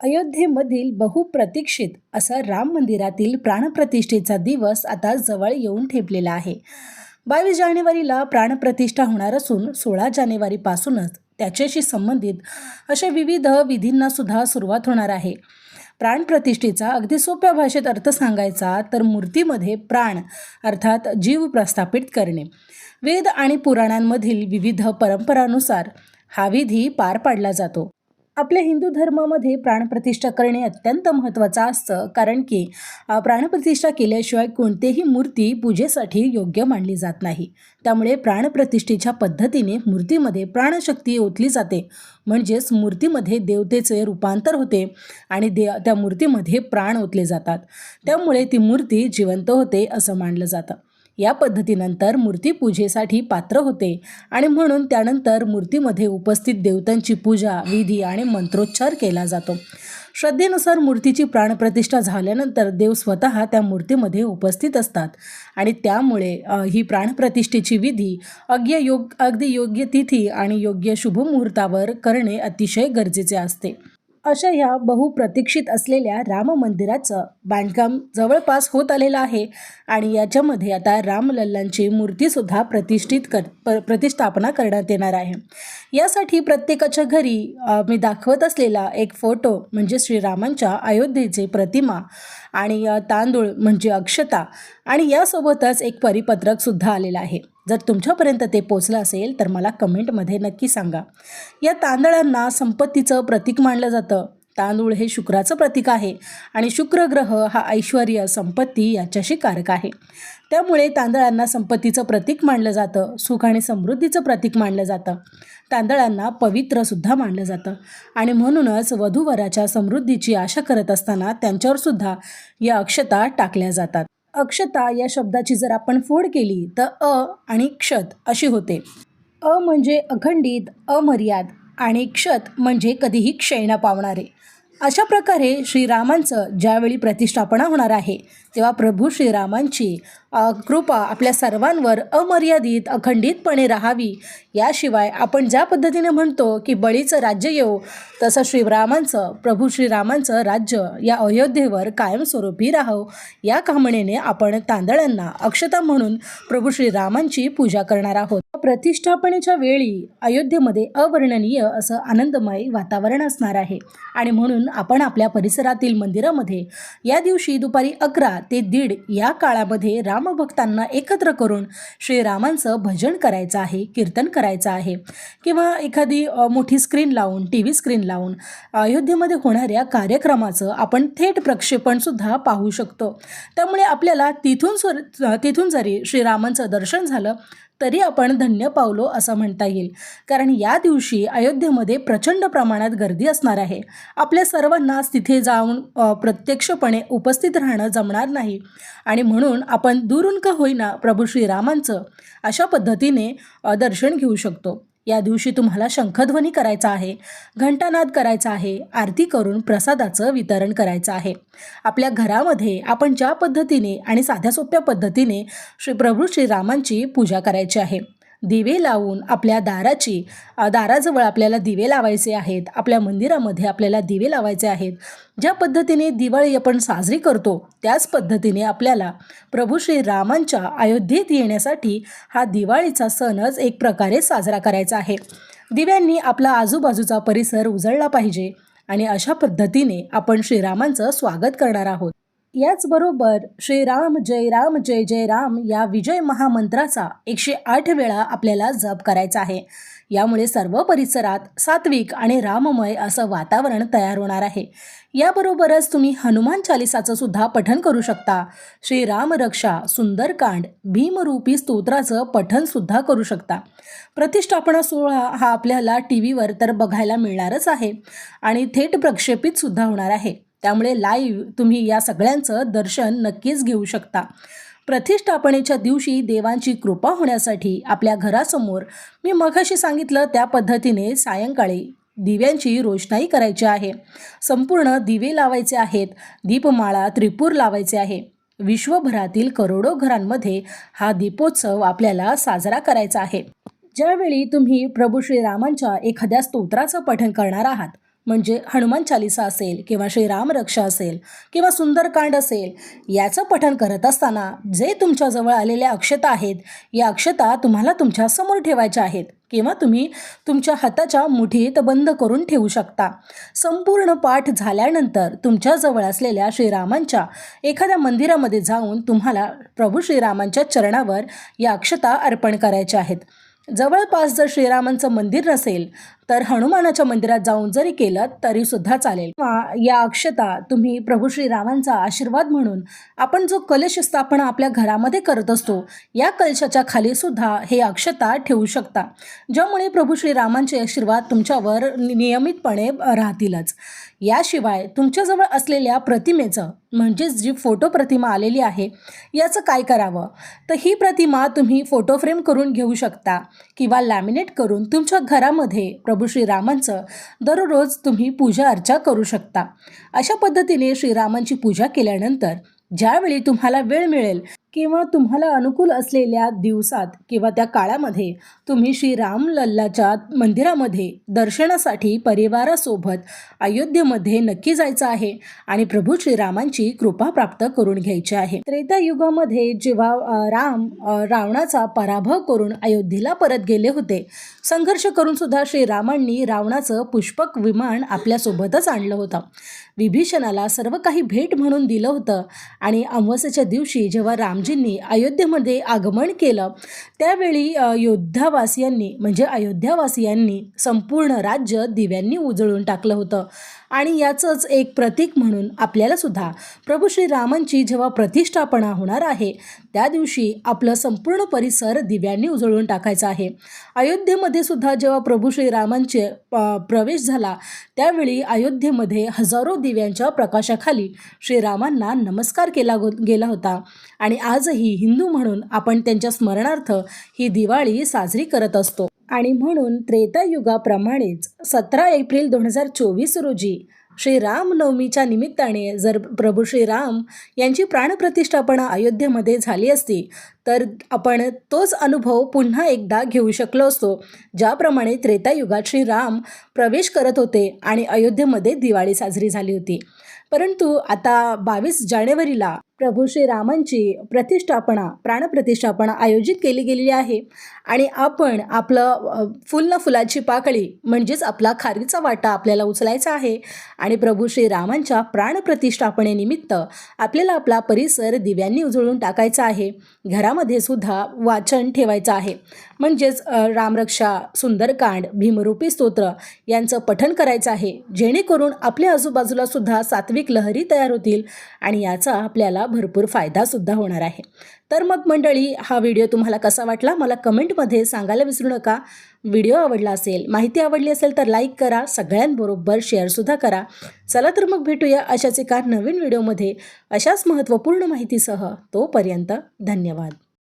अयोध्येमधील बहुप्रतीक्षित असा राम मंदिरातील प्राणप्रतिष्ठेचा दिवस आता जवळ येऊन ठेपलेला आहे. बावीस जानेवारीला प्राणप्रतिष्ठा होणार असून सोळा जानेवारीपासूनच त्याच्याशी संबंधित अशा विविध विधींना सुद्धा सुरुवात होणार आहे. प्राणप्रतिष्ठेचा अगदी सोप्या भाषेत अर्थ सांगायचा तर मूर्तीमध्ये प्राण अर्थात जीव प्रस्थापित करणे. वेद आणि पुराणांमधील विविध परंपरानुसार हा विधी पार पाडला जातो. आपल्या हिंदू धर्मामध्ये प्राणप्रतिष्ठा करणे अत्यंत महत्त्वाचं असतं कारण की प्राणप्रतिष्ठा केल्याशिवाय कोणतेही मूर्ती पूजेसाठी योग्य मानली जात नाही. त्यामुळे प्राणप्रतिष्ठेच्या पद्धतीने मूर्तीमध्ये प्राणशक्ती ओतली जाते. म्हणजेच मूर्तीमध्ये देवतेचे रूपांतर होते आणि दे त्या मूर्तीमध्ये प्राण ओतले जातात. त्यामुळे ती मूर्ती जिवंत होते असं मानलं जातं. या पद्धतीनंतर मूर्तीपूजेसाठी पात्र होते. आणि म्हणून त्यानंतर मूर्तीमध्ये उपस्थित देवतांची पूजा विधी आणि मंत्रोच्चार केला जातो. श्रद्धेनुसार मूर्तीची प्राणप्रतिष्ठा झाल्यानंतर देव स्वतः त्या मूर्तीमध्ये उपस्थित असतात. आणि त्यामुळे ही प्राणप्रतिष्ठेची विधी अग्य योग अगदी योग्य तिथी आणि योग्य शुभमुहूर्तावर करणे अतिशय गरजेचे असते. अशा ह्या बहुप्रतीक्षित असलेल्या राम मंदिराचं बांधकाम जवळपास होत आलेलं आहे आणि याच्यामध्ये आता रामलल्लांची मूर्तीसुद्धा प्रतिष्ठित कर प प्रतिष्ठापना करण्यात येणार आहे. यासाठी प्रत्येकाच्या घरी मी दाखवत असलेला एक फोटो म्हणजे श्रीरामांच्या अयोध्येचे प्रतिमा आणि तांदूळ म्हणजे अक्षता आणि यासोबतच एक परिपत्रकसुद्धा आलेलं आहे. जर तुमच्यापर्यंत ते पोचलं असेल तर मला कमेंटमध्ये नक्की सांगा. या तांदळांना संपत्तीचं प्रतीक मानलं जातं. तांदूळ हे शुक्राचं प्रतीक आहे आणि शुक्र ग्रह हा ऐश्वर संपत्ती याच्याशी कारक आहे. त्यामुळे तांदळांना संपत्तीचं प्रतीक मानलं जातं सुख आणि समृद्धीचं प्रतीक मानलं जातं. तांदळांना पवित्रसुद्धा मानलं जातं. आणि म्हणूनच वधूवराच्या समृद्धीची आशा करत असताना त्यांच्यावर सुद्धा या अक्षता टाकल्या जातात. अक्षता या शब्दाची जर आपण फोड केली तर अ आणि क्षत अशी होते. अ म्हणजे अखंडित अमर्याद आणि क्षत म्हणजे कधीही क्षय न पावणारे. अशा प्रकारे श्रीरामांचं ज्यावेळी प्रतिष्ठापना होणार आहे तेव्हा प्रभू श्रीरामांची कृपा आपल्या सर्वांवर अमर्यादित अखंडितपणे राहावी. याशिवाय आपण ज्या पद्धतीने म्हणतो की बळीचं राज्य येऊ तसं श्रीरामांचं प्रभू श्रीरामांचं राज्य या अयोध्येवर कायमस्वरूपी राहो या कामनेने आपण तांदळांना अक्षता म्हणून प्रभू श्रीरामांची पूजा करणार आहोत. प्रतिष्ठापनेच्या वेळी अयोध्येमध्ये अवर्णनीय असं आनंदमय वातावरण असणार आहे. आणि म्हणून आपण आपल्या परिसरातील मंदिरामध्ये या दिवशी दुपारी अकरा ते दीड या काळामध्ये रामभक्तांना एकत्र करून श्रीरामांचं भजन करायचं आहे कीर्तन करायचं आहे. किंवा एखादी मोठी स्क्रीन लावून टी व्ही स्क्रीन लावून अयोध्येमध्ये होणाऱ्या कार्यक्रमाचं आपण थेट प्रक्षेपणसुद्धा पाहू शकतो. त्यामुळे आपल्याला तिथून स्वर तिथून जरी श्रीरामांचं दर्शन झालं तरी आपण धन्य पावलो असं म्हणता येईल. कारण या दिवशी अयोध्येमध्ये प्रचंड प्रमाणात गर्दी असणार आहे. आपल्या सर्वांनाच तिथे जाऊन प्रत्यक्षपणे उपस्थित राहणं जमणार नाही. आणि म्हणून आपण दुरून का होईना प्रभू श्रीरामांचं अशा पद्धतीने दर्शन घेऊ शकतो. या दिवशी तुम्हाला शंखध्वनी करायचा आहे घंटानाद करायचा आहे आरती करून प्रसादाचं वितरण करायचं आहे. आपल्या घरामध्ये आपण ज्या पद्धतीने आणि साध्या सोप्या पद्धतीने श्री प्रभू श्रीरामांची पूजा करायची आहे. दिवे लावून आपल्या दाराची दाराजवळ आपल्याला दिवे लावायचे आहेत आपल्या मंदिरामध्ये आपल्याला दिवे लावायचे आहेत. ज्या पद्धतीने दिवाळी आपण साजरी करतो त्याच पद्धतीने आपल्याला प्रभू श्रीरामांच्या अयोध्येत येण्यासाठी हा दिवाळीचा सणच एक प्रकारे साजरा करायचा आहे. दिव्यांनी आपला आजूबाजूचा परिसर उजळला पाहिजे आणि अशा पद्धतीने आपण श्रीरामांचं स्वागत करणार आहोत. याचबरोबर श्रीराम जय राम जय जय राम या विजय महामंत्राचा एकशे आठ वेळा आपल्याला जप करायचा आहे. यामुळे सर्व परिसरात सात्विक आणि राममय असं वातावरण तयार होणार आहे. याबरोबरच तुम्ही हनुमान चालिसाचं सुद्धा पठण करू शकता. श्रीराम रक्षा सुंदरकांड भीमरूपी स्तोत्राचं पठण सुद्धा करू शकता. प्रतिष्ठापना सोहळा हा आपल्याला टी व्हीवर तर बघायला मिळणारच आहे आणि थेट प्रक्षेपित सुद्धा होणार आहे. त्यामुळे लाईव्ह तुम्ही या सगळ्यांचं दर्शन नक्कीच घेऊ शकता. प्रतिष्ठापनेच्या दिवशी देवांची कृपा होण्यासाठी आपल्या घरासमोर मी मघाशी सांगितलं त्या पद्धतीने सायंकाळी दिव्यांची रोषणाई करायची आहे. संपूर्ण दिवे लावायचे आहेत दीपमाळा त्रिपूर लावायचे आहे. विश्वभरातील करोडो घरांमध्ये हा दीपोत्सव आपल्याला साजरा करायचा आहे. ज्यावेळी तुम्ही प्रभू श्रीरामांच्या एखाद्या स्तोत्राचं पठण करणार आहात म्हणजे हनुमान चालिसा असेल किंवा श्रीराम रक्षा असेल किंवा सुंदरकांड असेल याचं पठण करत असताना जे तुमच्याजवळ आलेल्या अक्षता आहेत या अक्षता तुम्हाला तुमच्यासमोर ठेवायच्या आहेत किंवा तुम्ही तुमच्या हाताच्या मुठीत बंद करून ठेवू शकता. संपूर्ण पाठ झाल्यानंतर तुमच्याजवळ असलेल्या श्रीरामांच्या एखाद्या मंदिरामध्ये जाऊन तुम्हाला प्रभू श्रीरामांच्या चरणावर या अक्षता अर्पण करायच्या आहेत. जवळपास जर श्रीरामांचं मंदिर नसेल तर हनुमानाच्या मंदिरात जाऊन जरी केलं तरी सुद्धा चालेल. किंवा या अक्षता तुम्ही प्रभू श्रीरामांचा आशीर्वाद म्हणून आपण जो कलश स्थापना आपल्या घरामध्ये करत असतो या कलशाच्या खाली सुद्धा हे अक्षता ठेवू शकता. ज्यामुळे प्रभू श्रीरामांचे आशीर्वाद तुमच्यावर नियमितपणे राहतीलच. याशिवाय तुमच्याजवळ असलेल्या प्रतिमेचं म्हणजेच जी फोटो प्रतिमा आलेली आहे याचं काय करावं? तर ही प्रतिमा तुम्ही फोटो फ्रेम करून घेऊ शकता किंवा लॅमिनेट करून तुमच्या घरामध्ये प्रभू श्रीरामांचं दररोज तुम्ही पूजा अर्चा करू शकता. अशा पद्धतीने श्रीरामांची पूजा केल्यानंतर ज्यावेळी तुम्हाला वेळ मिळेल किंवा तुम्हाला अनुकूल असलेल्या दिवसात किंवा त्या काळामध्ये तुम्ही श्रीराम लल्लाच्या मंदिरामध्ये दर्शनासाठी परिवारासोबत अयोध्येमध्ये नक्की जायचं आहे आणि प्रभू श्रीरामांची कृपा प्राप्त करून घ्यायची आहे. त्रेतायुगामध्ये जेव्हा राम रावणाचा पराभव करून अयोध्येला परत गेले होते संघर्ष करून सुद्धा श्रीरामांनी रावणाचं पुष्पक विमान आपल्यासोबतच आणलं होतं. विभीषणाला सर्व काही भेट म्हणून दिलं होतं. आणि अमावस्याच्या दिवशी जेव्हा रामजींनी अयोध्येमध्ये आगमन केलं त्यावेळी योद्धावासियांनी म्हणजे अयोध्यावासियांनी संपूर्ण राज्य दिव्यांनी उजळून टाकलं होतं. आणि याचंच एक प्रतीक म्हणून आपल्याला सुद्धा प्रभू श्रीरामांची जेव्हा प्रतिष्ठापना होणार आहे त्या दिवशी आपलं संपूर्ण परिसर दिव्यांनी उजळून टाकायचा आहे. अयोध्येमध्ये सुद्धा जेव्हा प्रभू श्रीरामांचे प्रवेश झाला त्यावेळी अयोध्येमध्ये हजारो दिव्यांच्या प्रकाशाखाली श्रीरामांना नमस्कार केला गो गेला होता. आणि आजही हिंदू म्हणून आपण त्यांच्या स्मरणार्थ ही दिवाळी साजरी करत असतो. आणि म्हणून त्रेतायुगाप्रमाणेच सतरा एप्रिल दोन हजार चोवीस रोजी श्रीरामनवमीच्या निमित्ताने जर प्रभू श्रीराम यांची प्राणप्रतिष्ठापना अयोध्येमध्ये झाली असती तर आपण तोच अनुभव पुन्हा एकदा घेऊ शकलो असतो ज्याप्रमाणे त्रेतायुगात श्रीराम प्रवेश करत होते आणि अयोध्येमध्ये दिवाळी साजरी झाली होती. परंतु आता बावीस जानेवारीला प्रभू श्रीरामांची प्रतिष्ठापना प्राणप्रतिष्ठापना आयोजित केली गेलेली आहे. आणि आपण आपलं फुल फुलाची पाकळी म्हणजेच आपला खारीचा वाटा आपल्याला उचलायचा आहे. आणि प्रभू श्रीरामांच्या प्राणप्रतिष्ठापनेनिमित्त आपल्याला आपला परिसर दिव्यांनी उजळून टाकायचा आहे. घरामध्ये सुद्धा वाचन ठेवायचं आहे. म्हणजेच रामरक्षा सुंदरकांड भीमरूपी स्तोत्र यांचं पठण करायचं आहे. जेणेकरून आपल्या आजूबाजूला सुद्धा सात्विक लहरी तयार होतील. आणि याचा आपल्याला भरपूर फायदासुद्धा होणार आहे. तर मग मंडळी हा व्हिडिओ तुम्हाला कसा वाटला? मला कमेंटमध्ये सांगायला विसरू नका. व्हिडिओ आवडला असेल माहिती आवडली असेल तर लाईक करा सगळ्यांबरोबर शेअरसुद्धा करा. चला तर मग भेटूया अशाच एका नवीन व्हिडिओमध्ये. अशाच महत्त्वपूर्ण माहितीसह तोपर्यंत धन्यवाद.